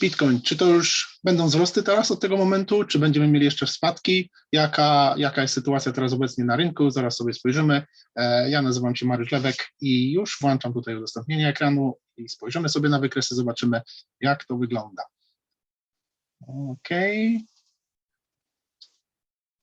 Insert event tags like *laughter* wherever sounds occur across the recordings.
Bitcoin, czy to już będą wzrosty teraz od tego momentu, czy będziemy mieli jeszcze spadki? Jaka, jaka jest sytuacja teraz obecnie na rynku? Zaraz sobie spojrzymy. E, Ja nazywam się Mariusz Lewek i już włączam tutaj udostępnienie ekranu i spojrzymy sobie na wykresy, zobaczymy jak to wygląda. Okej.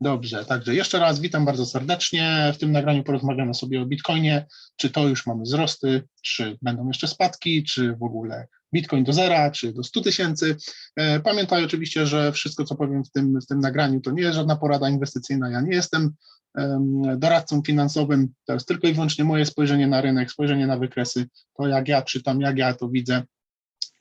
Dobrze, także jeszcze raz witam bardzo serdecznie. W tym nagraniu porozmawiamy sobie o Bitcoinie, czy to już mamy wzrosty, czy będą jeszcze spadki, czy w ogóle Bitcoin do zera, czy do 100 tysięcy. E, Pamiętaj oczywiście, że wszystko, co powiem w tym, w tym nagraniu, to nie jest żadna porada inwestycyjna. Ja nie jestem em, doradcą finansowym, to jest tylko i wyłącznie moje spojrzenie na rynek, spojrzenie na wykresy, to jak ja czytam, jak ja to widzę.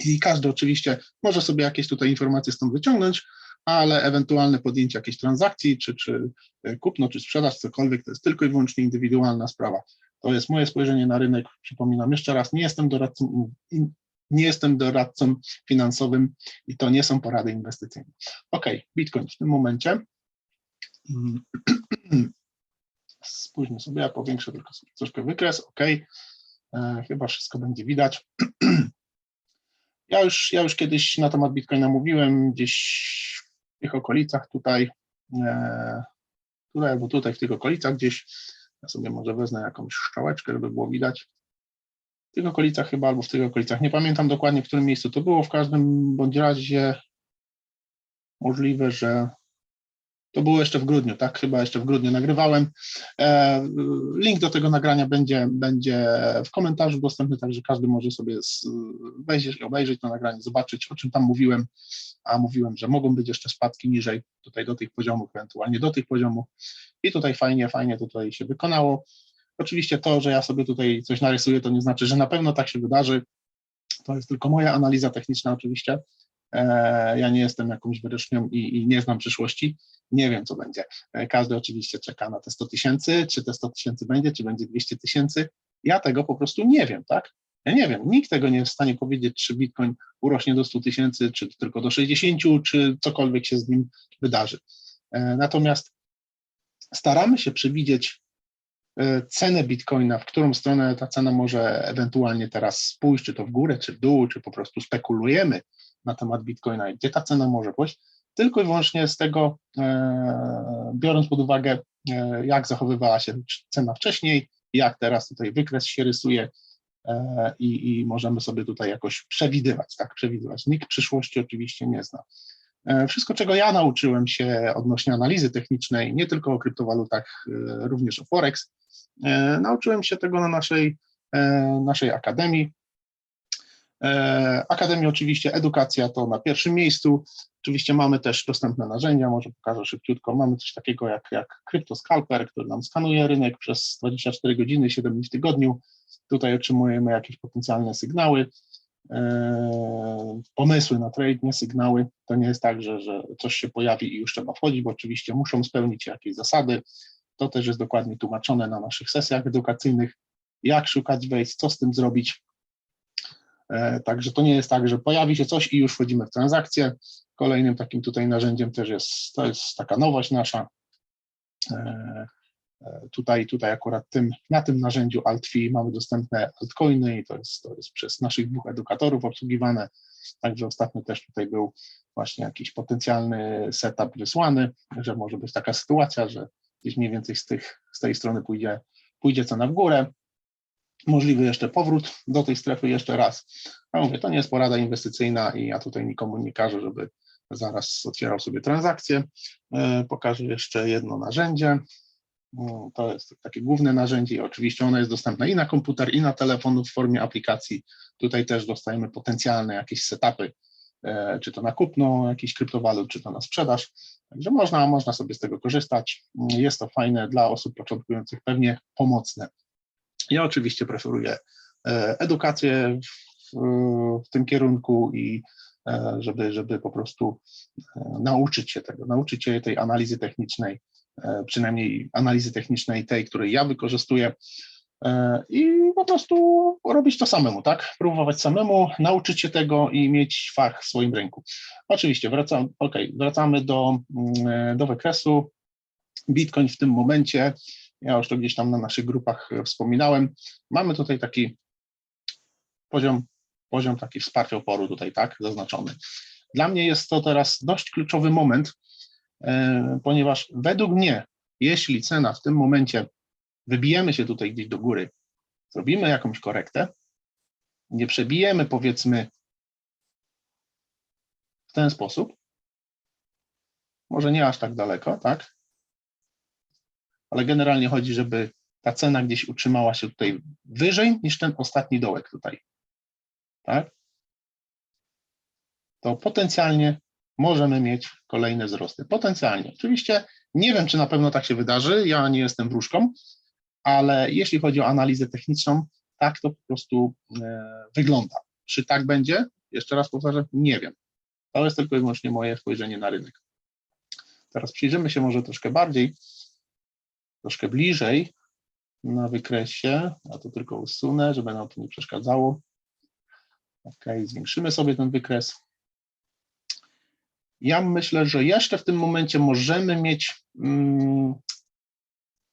I każdy oczywiście może sobie jakieś tutaj informacje stąd wyciągnąć, ale ewentualne podjęcie jakiejś transakcji, czy, czy e, kupno, czy sprzedaż, cokolwiek, to jest tylko i wyłącznie indywidualna sprawa. To jest moje spojrzenie na rynek. Przypominam jeszcze raz, nie jestem doradcą, nie jestem doradcą finansowym i to nie są porady inwestycyjne. Ok, Bitcoin w tym momencie. *clears throat* Spójrzmy sobie, ja powiększę tylko troszkę wykres. Ok, E, chyba wszystko będzie widać. *clears throat* Ja już, ja już kiedyś na temat Bitcoina mówiłem, gdzieś w tych okolicach tutaj, e, tutaj albo tutaj w tych okolicach gdzieś. Ja sobie może wezmę jakąś szczałeczkę, żeby było widać. W tych okolicach chyba, albo w tych okolicach. Nie pamiętam dokładnie, w którym miejscu to było. W każdym bądź razie możliwe, że to było jeszcze w grudniu, tak? Chyba jeszcze w grudniu nagrywałem. E, Link do tego nagrania będzie, będzie w komentarzu dostępny, także każdy może sobie wejść obejrzeć to nagranie, zobaczyć, o czym tam mówiłem. A mówiłem, że mogą być jeszcze spadki niżej, tutaj do tych poziomów, ewentualnie do tych poziomów. I tutaj fajnie, fajnie tutaj się wykonało. Oczywiście to, że ja sobie tutaj coś narysuję, to nie znaczy, że na pewno tak się wydarzy. To jest tylko moja analiza techniczna oczywiście. E, Ja nie jestem jakąś wyrocznią i, i nie znam przyszłości. Nie wiem, co będzie. E, Każdy oczywiście czeka na te 100 tysięcy, czy te 100 tysięcy będzie, czy będzie 200 tysięcy. Ja tego po prostu nie wiem, tak? Ja nie wiem, nikt tego nie jest w stanie powiedzieć, czy Bitcoin urośnie do 100 tysięcy, czy tylko do 60, czy cokolwiek się z nim wydarzy. E, Natomiast staramy się przewidzieć cenę Bitcoina, w którą stronę ta cena może ewentualnie teraz spójść, czy to w górę, czy w dół, czy po prostu spekulujemy na temat Bitcoina i gdzie ta cena może pójść, tylko i wyłącznie z tego, e, biorąc pod uwagę, e, jak zachowywała się cena wcześniej, jak teraz tutaj wykres się rysuje e, i, i możemy sobie tutaj jakoś przewidywać, tak, przewidywać. Nikt przyszłości oczywiście nie zna. Wszystko, czego ja nauczyłem się odnośnie analizy technicznej, nie tylko o kryptowalutach, również o Forex, nauczyłem się tego na naszej, naszej akademii. E, Akademia oczywiście, edukacja to na pierwszym miejscu. Oczywiście mamy też dostępne narzędzia, może pokażę szybciutko. Mamy coś takiego jak, jak CryptoScalper, który nam skanuje rynek przez 24 godziny, 7 dni w tygodniu. Tutaj otrzymujemy jakieś potencjalne sygnały, e, pomysły na trade, nie sygnały. To nie jest tak, że, że coś się pojawi i już trzeba wchodzić, bo oczywiście muszą spełnić jakieś zasady. To też jest dokładnie tłumaczone na naszych sesjach edukacyjnych, jak szukać wejść, co z tym zrobić. E, Także to nie jest tak, że pojawi się coś i już wchodzimy w transakcję. Kolejnym takim tutaj narzędziem też jest, to jest taka nowość nasza. E, e, Tutaj, tutaj akurat tym, na tym narzędziu AltFi mamy dostępne altcoiny i to jest, to jest przez naszych dwóch edukatorów obsługiwane. Także ostatnio też tutaj był właśnie jakiś potencjalny setup wysłany, że może być taka sytuacja, że gdzieś mniej więcej z, tych, z tej strony pójdzie, pójdzie cena w górę, możliwy jeszcze powrót do tej strefy jeszcze raz. A mówię, to nie jest porada inwestycyjna i ja tutaj nikomu nie każę, żeby zaraz otwierał sobie transakcję. E, Pokażę jeszcze jedno narzędzie. Mm, To jest takie główne narzędzie i oczywiście ono jest dostępne i na komputer, i na telefon w formie aplikacji. Tutaj też dostajemy potencjalne jakieś setupy, e, czy to na kupno jakichś kryptowalut, czy to na sprzedaż. Także można, można sobie z tego korzystać. Mm, Jest to fajne dla osób początkujących, pewnie pomocne. Ja oczywiście preferuję e, edukację w, w tym kierunku i e, żeby, żeby po prostu e, nauczyć się tego, nauczyć się tej analizy technicznej, przynajmniej analizy technicznej tej, której ja wykorzystuję i po prostu robić to samemu, tak? Próbować samemu, nauczyć się tego i mieć fach w swoim ręku. Oczywiście wracam, okay, wracamy do, mm, do wykresu. Bitcoin w tym momencie ja już to gdzieś tam na naszych grupach e, wspominałem. Mamy tutaj taki poziom poziom taki wsparcia oporu tutaj, tak, zaznaczony. Dla mnie jest to teraz dość kluczowy moment, e, ponieważ według mnie, jeśli cena w tym momencie wybijemy się tutaj gdzieś do góry, zrobimy jakąś korektę, nie przebijemy powiedzmy w ten sposób, może nie aż tak daleko, tak? Ale generalnie chodzi, żeby ta cena gdzieś utrzymała się tutaj wyżej niż ten ostatni dołek tutaj, tak? To potencjalnie możemy mieć kolejne wzrosty. Potencjalnie. Oczywiście nie wiem, czy na pewno tak się wydarzy, ja nie jestem wróżką, ale jeśli chodzi o analizę techniczną, tak to po prostu e, wygląda. Czy tak będzie? Jeszcze raz powtarzam, nie wiem. To jest tylko i wyłącznie moje spojrzenie na rynek. Teraz przyjrzymy się może troszkę bardziej, troszkę bliżej na wykresie. Ja to tylko usunę, żeby nam to nie przeszkadzało. Ok, zwiększymy sobie ten wykres. Ja myślę, że jeszcze w tym momencie możemy mieć mm,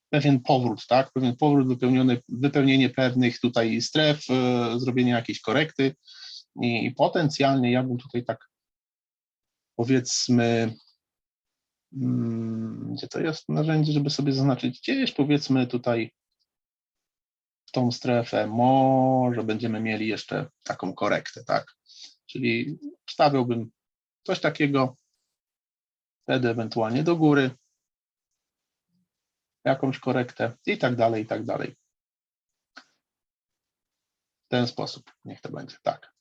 pewien powrót, tak? Pewien powrót, wypełniony, wypełnienie pewnych tutaj stref, e, zrobienie jakiejś korekty i, i potencjalnie ja bym tutaj tak powiedzmy, gdzie to jest narzędzie, żeby sobie zaznaczyć gdzieś powiedzmy tutaj tą strefę, może będziemy mieli jeszcze taką korektę, tak? Czyli wstawiałbym coś takiego, wtedy ewentualnie do góry, jakąś korektę i tak dalej, i tak dalej. W ten sposób, niech to będzie, tak.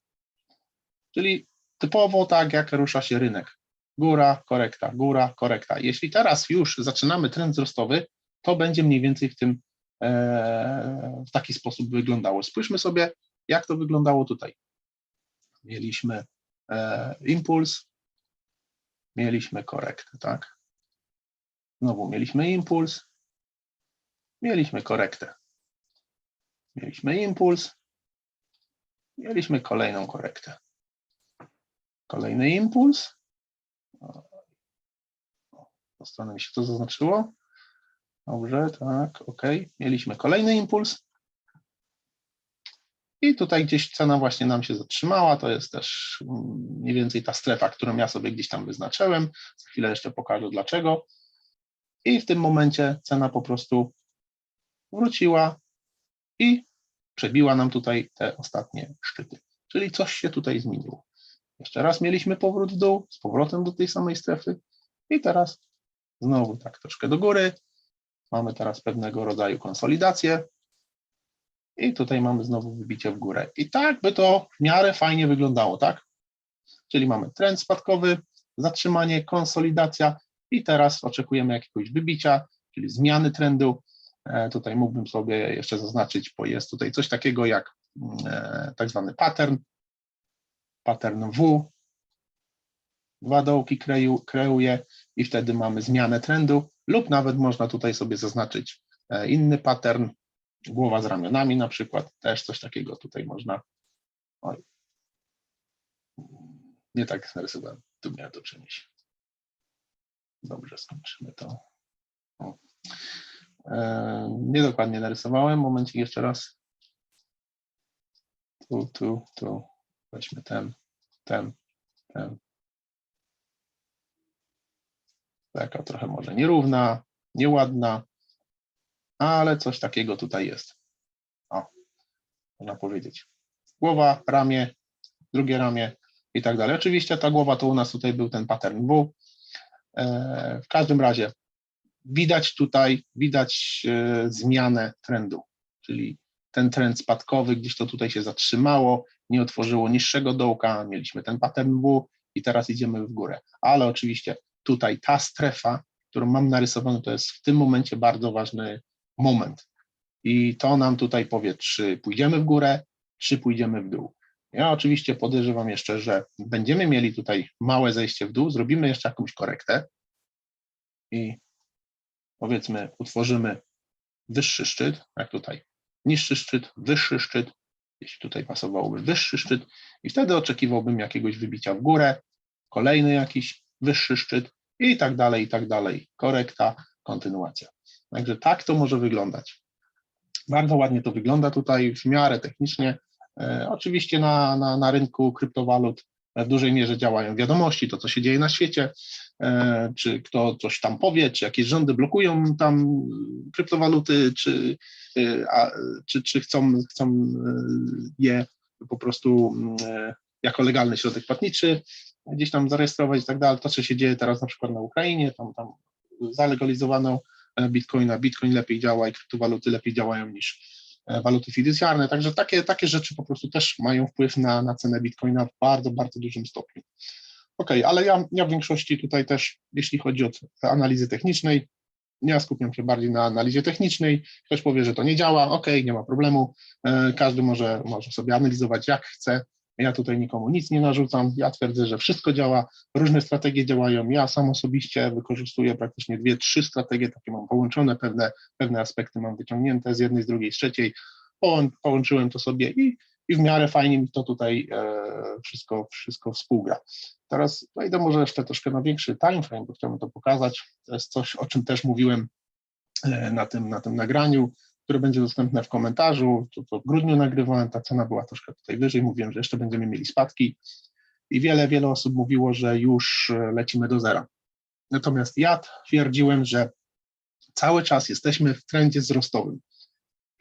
Czyli typowo tak, jak rusza się rynek. Góra, korekta, góra, korekta. Jeśli teraz już zaczynamy trend wzrostowy, to będzie mniej więcej w tym e, w taki sposób wyglądało. Spójrzmy sobie, jak to wyglądało tutaj. Mieliśmy e, impuls, mieliśmy korektę, tak? Znowu mieliśmy impuls, mieliśmy korektę. Mieliśmy impuls, mieliśmy kolejną korektę. Kolejny impuls. Mi się to zaznaczyło. Dobrze, tak, ok. Mieliśmy kolejny impuls. I tutaj gdzieś cena właśnie nam się zatrzymała. To jest też mm, mniej więcej ta strefa, którą ja sobie gdzieś tam wyznaczyłem. Za chwilę jeszcze pokażę dlaczego. I w tym momencie cena po prostu wróciła i przebiła nam tutaj te ostatnie szczyty. Czyli coś się tutaj zmieniło. Jeszcze raz mieliśmy powrót w dół, z powrotem do tej samej strefy i teraz znowu tak troszkę do góry. Mamy teraz pewnego rodzaju konsolidację i tutaj mamy znowu wybicie w górę. I tak by to w miarę fajnie wyglądało, tak? Czyli mamy trend spadkowy, zatrzymanie, konsolidacja i teraz oczekujemy jakiegoś wybicia, czyli zmiany trendu. E, tutaj mógłbym sobie jeszcze zaznaczyć, bo jest tutaj coś takiego jak e, tak zwany pattern, pattern W, dwa dołki kreuje i wtedy mamy zmianę trendu lub nawet można tutaj sobie zaznaczyć e, inny pattern, głowa z ramionami na przykład, też coś takiego tutaj można. Oj. Nie tak narysowałem, tu miałem to przenieść. Dobrze, skończymy to. O. E, niedokładnie narysowałem, momencik jeszcze raz. Tu, tu, tu. Weźmy ten, ten, ten. Taka trochę może nierówna, nieładna, ale coś takiego tutaj jest. O, można powiedzieć. Głowa, ramię, drugie ramię i tak dalej. Oczywiście ta głowa to u nas tutaj był ten pattern W. E, w każdym razie widać tutaj, widać e, zmianę trendu, czyli ten trend spadkowy, gdzieś to tutaj się zatrzymało, nie otworzyło niższego dołka, mieliśmy ten pattern W i teraz idziemy w górę. Ale oczywiście tutaj ta strefa, którą mam narysowaną, to jest w tym momencie bardzo ważny moment. I to nam tutaj powie, czy pójdziemy w górę, czy pójdziemy w dół. Ja oczywiście podejrzewam jeszcze, że będziemy mieli tutaj małe zejście w dół, zrobimy jeszcze jakąś korektę i powiedzmy utworzymy wyższy szczyt, jak tutaj niższy szczyt, wyższy szczyt, jeśli tutaj pasowałoby wyższy szczyt i wtedy oczekiwałbym jakiegoś wybicia w górę, kolejny jakiś wyższy szczyt i tak dalej, i tak dalej. Korekta, kontynuacja. Także tak to może wyglądać. Bardzo ładnie to wygląda tutaj, w miarę technicznie. E, Oczywiście na, na, na rynku kryptowalut w dużej mierze działają wiadomości, to co się dzieje na świecie, czy kto coś tam powie, czy jakieś rządy blokują tam kryptowaluty, czy, e, a, czy, czy chcą, chcą e, je po prostu mm, e, jako legalny środek płatniczy gdzieś tam zarejestrować i tak dalej. To, co się dzieje teraz na przykład na Ukrainie, tam, tam zalegalizowano e, bitcoina, bitcoin lepiej działa i kryptowaluty lepiej działają niż e, waluty fiducjarne, także takie, takie rzeczy po prostu też mają wpływ na, na cenę bitcoina w bardzo, bardzo dużym stopniu. Ok, ale ja, ja w większości tutaj też, jeśli chodzi o analizy technicznej, ja skupiam się bardziej na analizie technicznej. Ktoś powie, że to nie działa, ok, nie ma problemu. E, Każdy może, może sobie analizować jak chce. Ja tutaj nikomu nic nie narzucam. Ja twierdzę, że wszystko działa, różne strategie działają. Ja sam osobiście wykorzystuję praktycznie dwie, trzy strategie, takie mam połączone, pewne, pewne aspekty mam wyciągnięte z jednej, z drugiej, z trzeciej. Połą- Połączyłem to sobie i, i w miarę fajnie mi to tutaj e, wszystko, wszystko współgra. Teraz wejdę może jeszcze troszkę na większy time frame, bo chciałbym to pokazać. To jest coś, o czym też mówiłem e, na tym, na tym nagraniu, które będzie dostępne w komentarzu. To, to w grudniu nagrywałem, ta cena była troszkę tutaj wyżej, mówiłem, że jeszcze będziemy mieli spadki i wiele, wiele osób mówiło, że już e, lecimy do zera. Natomiast ja twierdziłem, że cały czas jesteśmy w trendzie wzrostowym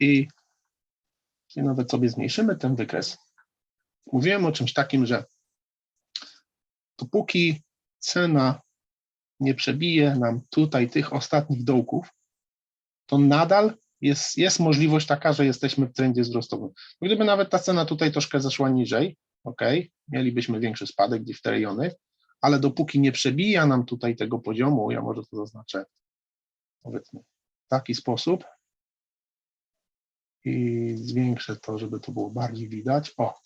i i nawet sobie zmniejszymy ten wykres. Mówiłem o czymś takim, że dopóki cena nie przebije nam tutaj tych ostatnich dołków, to nadal jest, jest możliwość taka, że jesteśmy w trendzie wzrostowym. Bo Gdyby nawet ta cena tutaj troszkę zeszła niżej, ok, mielibyśmy większy spadek gdzieś w te rejony, ale dopóki nie przebija nam tutaj tego poziomu, ja może to zaznaczę powiedzmy w taki sposób, i zwiększę to, żeby to było bardziej widać. O!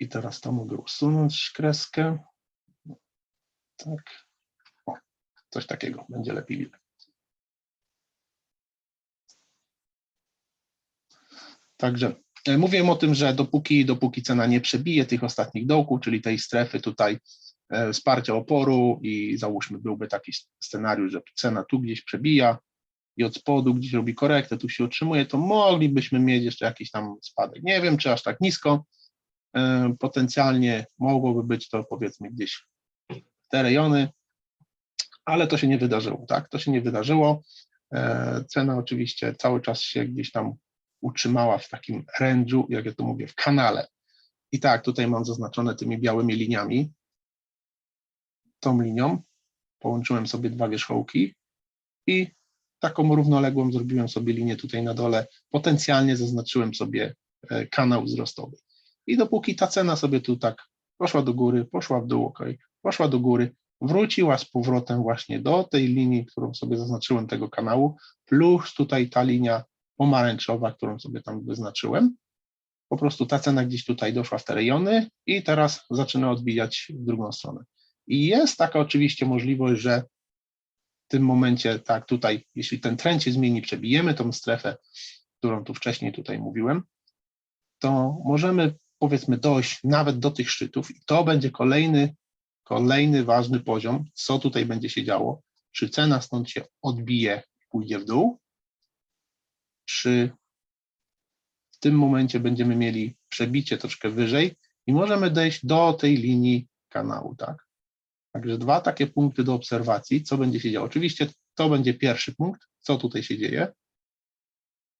I teraz to mogę usunąć kreskę. Tak. O, coś takiego będzie lepiej widać. Także e, mówiłem o tym, że dopóki, dopóki cena nie przebije tych ostatnich dołków, czyli tej strefy tutaj e, wsparcia oporu i załóżmy byłby taki scenariusz, że cena tu gdzieś przebija, i od spodu gdzieś robi korektę, tu się utrzymuje, to moglibyśmy mieć jeszcze jakiś tam spadek. Nie wiem, czy aż tak nisko. E, Potencjalnie mogłoby być to powiedzmy gdzieś te rejony, ale to się nie wydarzyło, tak? To się nie wydarzyło. E, Cena oczywiście cały czas się gdzieś tam utrzymała w takim range'u, jak ja to mówię, w kanale. I tak, tutaj mam zaznaczone tymi białymi liniami. Tą linią połączyłem sobie dwa wierzchołki i taką równoległą zrobiłem sobie linię tutaj na dole, potencjalnie zaznaczyłem sobie e, kanał wzrostowy. I dopóki ta cena sobie tu tak poszła do góry, poszła w dół, ok, poszła do góry, wróciła z powrotem właśnie do tej linii, którą sobie zaznaczyłem tego kanału, plus tutaj ta linia pomarańczowa, którą sobie tam wyznaczyłem. Po prostu ta cena gdzieś tutaj doszła w te rejony i teraz zaczyna odbijać w drugą stronę. I jest taka oczywiście możliwość, że w tym momencie, tak, tutaj, jeśli ten trend się zmieni, przebijemy tą strefę, którą tu wcześniej tutaj mówiłem, to możemy powiedzmy dojść nawet do tych szczytów i to będzie kolejny, kolejny ważny poziom, co tutaj będzie się działo, czy cena stąd się odbije i pójdzie w dół, czy w tym momencie będziemy mieli przebicie troszkę wyżej i możemy dojść do tej linii kanału, tak? Także dwa takie punkty do obserwacji, co będzie się działo. Oczywiście to będzie pierwszy punkt, co tutaj się dzieje.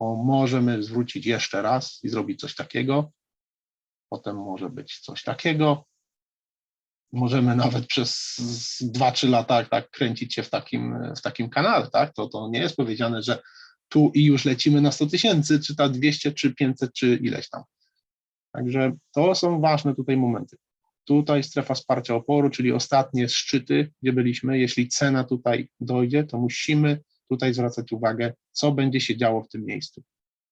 Bo możemy zwrócić jeszcze raz i zrobić coś takiego. Potem może być coś takiego. Możemy *laughs* nawet przez 2-3 lata tak kręcić się w takim, w takim kanale, tak? To, to nie jest powiedziane, że tu i już lecimy na 100 tysięcy, czy ta 200, czy 500, czy ileś tam. Także to są ważne tutaj momenty. Tutaj strefa wsparcia oporu, czyli ostatnie szczyty, gdzie byliśmy. Jeśli cena tutaj dojdzie, to musimy tutaj zwracać uwagę, co będzie się działo w tym miejscu.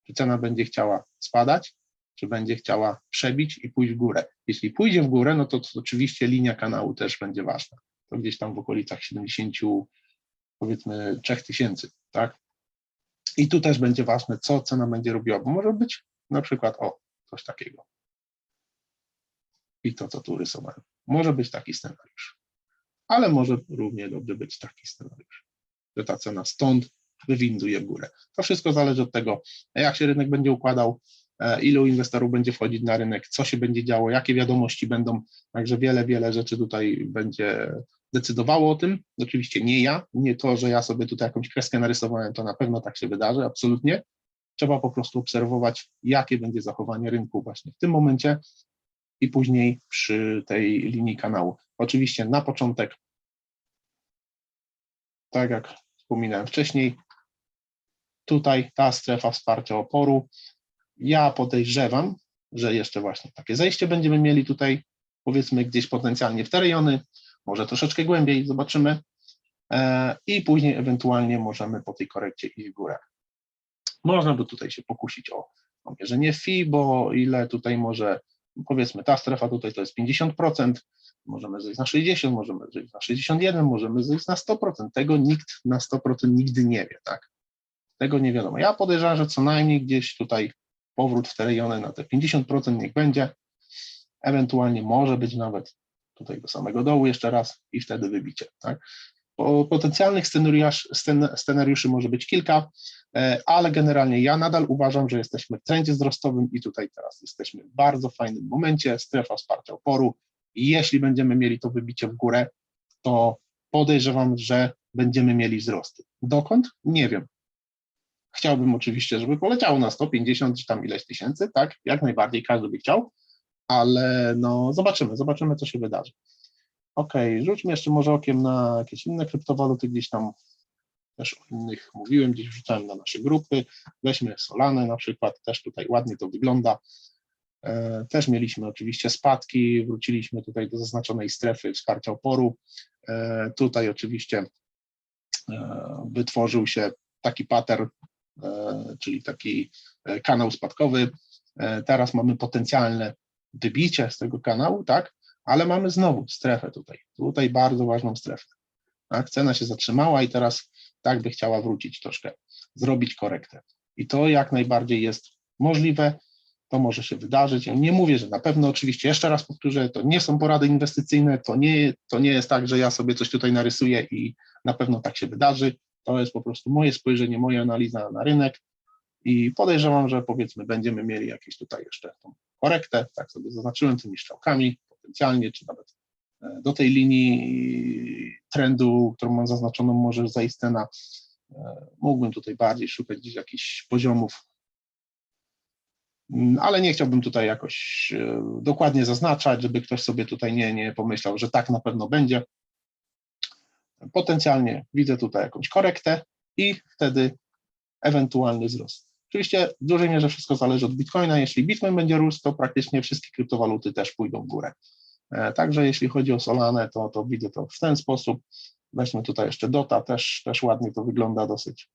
Czy cena będzie chciała spadać, czy będzie chciała przebić i pójść w górę. Jeśli pójdzie w górę, no to, to oczywiście linia kanału też będzie ważna. To gdzieś tam w okolicach 70, powiedzmy 3000, tak? I tu też będzie ważne, co cena będzie robiła, bo może być na przykład, o, coś takiego i to, co tu rysowałem. Może być taki scenariusz, ale może równie dobrze być taki scenariusz, że ta cena stąd wywinduje w górę. To wszystko zależy od tego, jak się rynek będzie układał, e, ilu inwestorów będzie wchodzić na rynek, co się będzie działo, jakie wiadomości będą, także wiele, wiele rzeczy tutaj będzie decydowało o tym. Oczywiście nie ja, nie to, że ja sobie tutaj jakąś kreskę narysowałem, to na pewno tak się wydarzy, absolutnie. Trzeba po prostu obserwować, jakie będzie zachowanie rynku właśnie w tym momencie i później przy tej linii kanału. Oczywiście na początek, tak jak wspominałem wcześniej, tutaj ta strefa wsparcia oporu. Ja podejrzewam, że jeszcze właśnie takie zejście będziemy mieli tutaj, powiedzmy gdzieś potencjalnie w te rejony, może troszeczkę głębiej, zobaczymy. E, I później ewentualnie możemy po tej korekcie iść w górę. Można by tutaj się pokusić o, mierzenie FI, bo ile tutaj może, powiedzmy, ta strefa tutaj to jest 50%, możemy zejść na 60, możemy zejść na 61, możemy zejść na 100%. Tego nikt na 100% nigdy nie wie, tak? Tego nie wiadomo. Ja podejrzewam, że co najmniej gdzieś tutaj powrót w te rejony na te 50% niech będzie. Ewentualnie może być nawet tutaj do samego dołu jeszcze raz i wtedy wybicie. Tak? Po potencjalnych scenariusz, scen, scenariuszy może być kilka, ale generalnie ja nadal uważam, że jesteśmy w trendzie wzrostowym i tutaj teraz jesteśmy w bardzo fajnym momencie, strefa wsparcia oporu. Jeśli będziemy mieli to wybicie w górę, to podejrzewam, że będziemy mieli wzrosty. Dokąd? Nie wiem. Chciałbym oczywiście, żeby poleciało na 150 czy tam ileś tysięcy, tak? Jak najbardziej każdy by chciał, ale no zobaczymy, zobaczymy, co się wydarzy. Ok, rzućmy jeszcze może okiem na jakieś inne kryptowaluty, gdzieś tam też o innych mówiłem, gdzieś wrzucałem na nasze grupy. Weźmy Solanę na przykład, też tutaj ładnie to wygląda. E, też mieliśmy oczywiście spadki, wróciliśmy tutaj do zaznaczonej strefy wsparcia oporu. E, tutaj oczywiście e, wytworzył się taki pattern, czyli taki kanał spadkowy. Teraz mamy potencjalne wybicie z tego kanału, tak, ale mamy znowu strefę tutaj, tutaj bardzo ważną strefę. Tak? Cena się zatrzymała i teraz tak by chciała wrócić troszkę, zrobić korektę. I to jak najbardziej jest możliwe, to może się wydarzyć. Ja nie mówię, że na pewno, oczywiście, jeszcze raz powtórzę, to nie są porady inwestycyjne, to nie, to nie jest tak, że ja sobie coś tutaj narysuję i na pewno tak się wydarzy. To jest po prostu moje spojrzenie, moja analiza na rynek i podejrzewam, że powiedzmy będziemy mieli jakieś tutaj jeszcze korektę, tak sobie zaznaczyłem tymi strzałkami potencjalnie, czy nawet do tej linii trendu, którą mam zaznaczoną, może zaistnie na, e, mógłbym tutaj bardziej szukać gdzieś jakichś poziomów, mm, ale nie chciałbym tutaj jakoś e, dokładnie zaznaczać, żeby ktoś sobie tutaj nie, nie pomyślał, że tak na pewno będzie. Potencjalnie widzę tutaj jakąś korektę i wtedy ewentualny wzrost. Oczywiście w dużej mierze wszystko zależy od Bitcoina. Jeśli Bitcoin będzie rósł, to praktycznie wszystkie kryptowaluty też pójdą w górę. E, także jeśli chodzi o Solanę, to, to widzę to w ten sposób. Weźmy tutaj jeszcze Dota, też, też ładnie to wygląda dosyć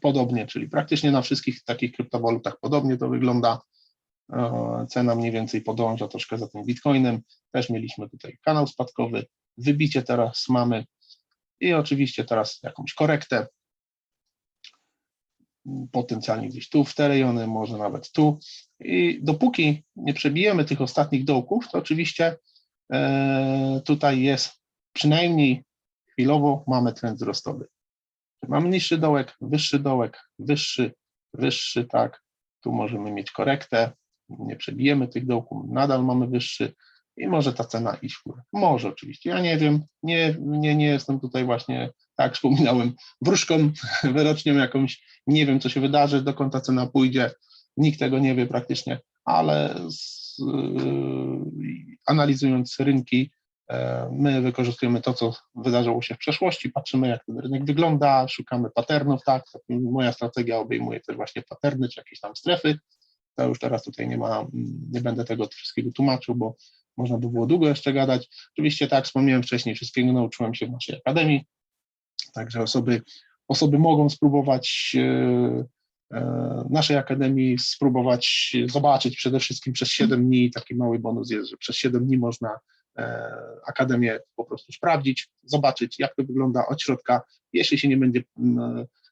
podobnie, czyli praktycznie na wszystkich takich kryptowalutach podobnie to wygląda. E, cena mniej więcej podąża troszkę za tym Bitcoinem. Też mieliśmy tutaj kanał spadkowy. Wybicie teraz mamy i oczywiście teraz jakąś korektę potencjalnie gdzieś tu w te rejony, może nawet tu. I dopóki nie przebijemy tych ostatnich dołków, to oczywiście tutaj jest przynajmniej chwilowo mamy trend wzrostowy. Mamy niższy dołek, wyższy dołek, wyższy, wyższy, tak. Tu możemy mieć korektę, nie przebijemy tych dołków, nadal mamy wyższy i może ta cena iść w górę. Może oczywiście, ja nie wiem, nie, nie, nie jestem tutaj właśnie, tak wspominałem, wróżką *laughs* wyrocznią jakąś, nie wiem co się wydarzy, dokąd ta cena pójdzie, nikt tego nie wie praktycznie, ale analizując rynki, yy, my wykorzystujemy to, co wydarzyło się w przeszłości, patrzymy jak ten rynek wygląda, szukamy patternów, tak, moja strategia obejmuje też właśnie patterny, czy jakieś tam strefy, to już teraz tutaj nie ma, nie będę tego wszystkiego tłumaczył, bo można by było długo jeszcze gadać. Oczywiście, tak wspomniałem wcześniej, wszystkiego nauczyłem się w naszej akademii, także osoby, osoby mogą spróbować e, e, naszej akademii, spróbować zobaczyć przede wszystkim przez 7 dni, taki mały bonus jest, że przez 7 dni można e, akademię po prostu sprawdzić, zobaczyć jak to wygląda od środka. Jeśli się nie będzie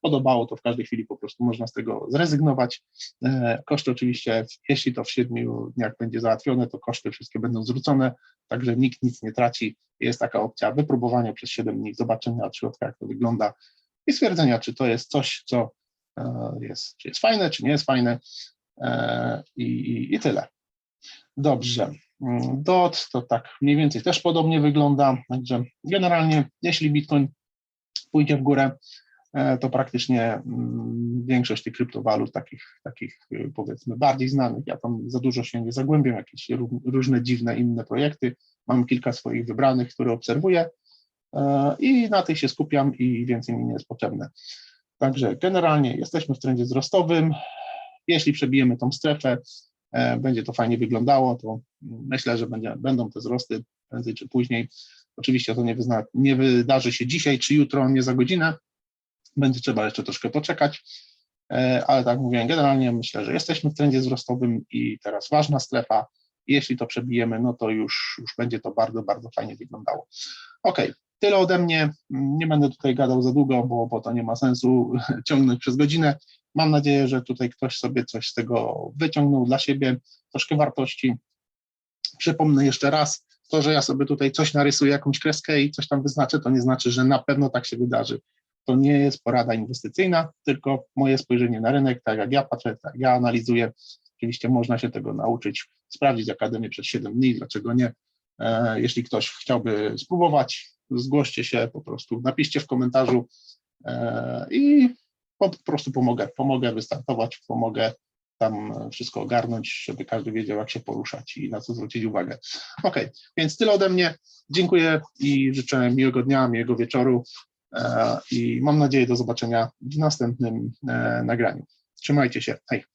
podobało, to w każdej chwili po prostu można z tego zrezygnować. E, koszty oczywiście, jeśli to w siedmiu dniach będzie załatwione, to koszty wszystkie będą zwrócone, także nikt nic nie traci. Jest taka opcja wypróbowania przez 7 dni, zobaczenia od środka, jak to wygląda i stwierdzenia, czy to jest coś, co e, jest, czy jest fajne, czy nie jest fajne. E, I, i, i tyle. Dobrze. Mm, DOT to tak mniej więcej też podobnie wygląda. Także generalnie, jeśli Bitcoin pójdzie w górę, e, to praktycznie mm, większość tych kryptowalut, takich, takich y, powiedzmy bardziej znanych, ja tam za dużo się nie zagłębiam, jakieś ró- różne dziwne inne projekty. Mam kilka swoich wybranych, które obserwuję e, i na tych się skupiam i więcej mi nie jest potrzebne. Także generalnie jesteśmy w trendzie wzrostowym. Jeśli przebijemy tą strefę, e, będzie to fajnie wyglądało, to myślę, że będzie, będą te wzrosty prędzej czy później. Oczywiście to nie, wyzna, nie wydarzy się dzisiaj czy jutro, nie za godzinę. Będzie trzeba jeszcze troszkę poczekać, e, ale tak mówiłem, generalnie myślę, że jesteśmy w trendzie wzrostowym i teraz ważna strefa. Jeśli to przebijemy, no to już, już będzie to bardzo, bardzo fajnie wyglądało. Ok, tyle ode mnie. Nie będę tutaj gadał za długo, bo, bo to nie ma sensu *laughs* ciągnąć przez godzinę. Mam nadzieję, że tutaj ktoś sobie coś z tego wyciągnął dla siebie, troszkę wartości. Przypomnę jeszcze raz, to, że ja sobie tutaj coś narysuję, jakąś kreskę i coś tam wyznaczę, to nie znaczy, że na pewno tak się wydarzy. To nie jest porada inwestycyjna, tylko moje spojrzenie na rynek, tak jak ja patrzę, tak ja analizuję. Oczywiście można się tego nauczyć, sprawdzić Akademię przez 7 dni, dlaczego nie. E, Jeśli ktoś chciałby spróbować, zgłoście się po prostu, napiszcie w komentarzu e, i po prostu pomogę, pomogę wystartować, pomogę tam wszystko ogarnąć, żeby każdy wiedział, jak się poruszać i na co zwrócić uwagę. Ok, więc tyle ode mnie. Dziękuję i życzę miłego dnia, miłego wieczoru e, i mam nadzieję do zobaczenia w następnym e, nagraniu. Trzymajcie się. Hej.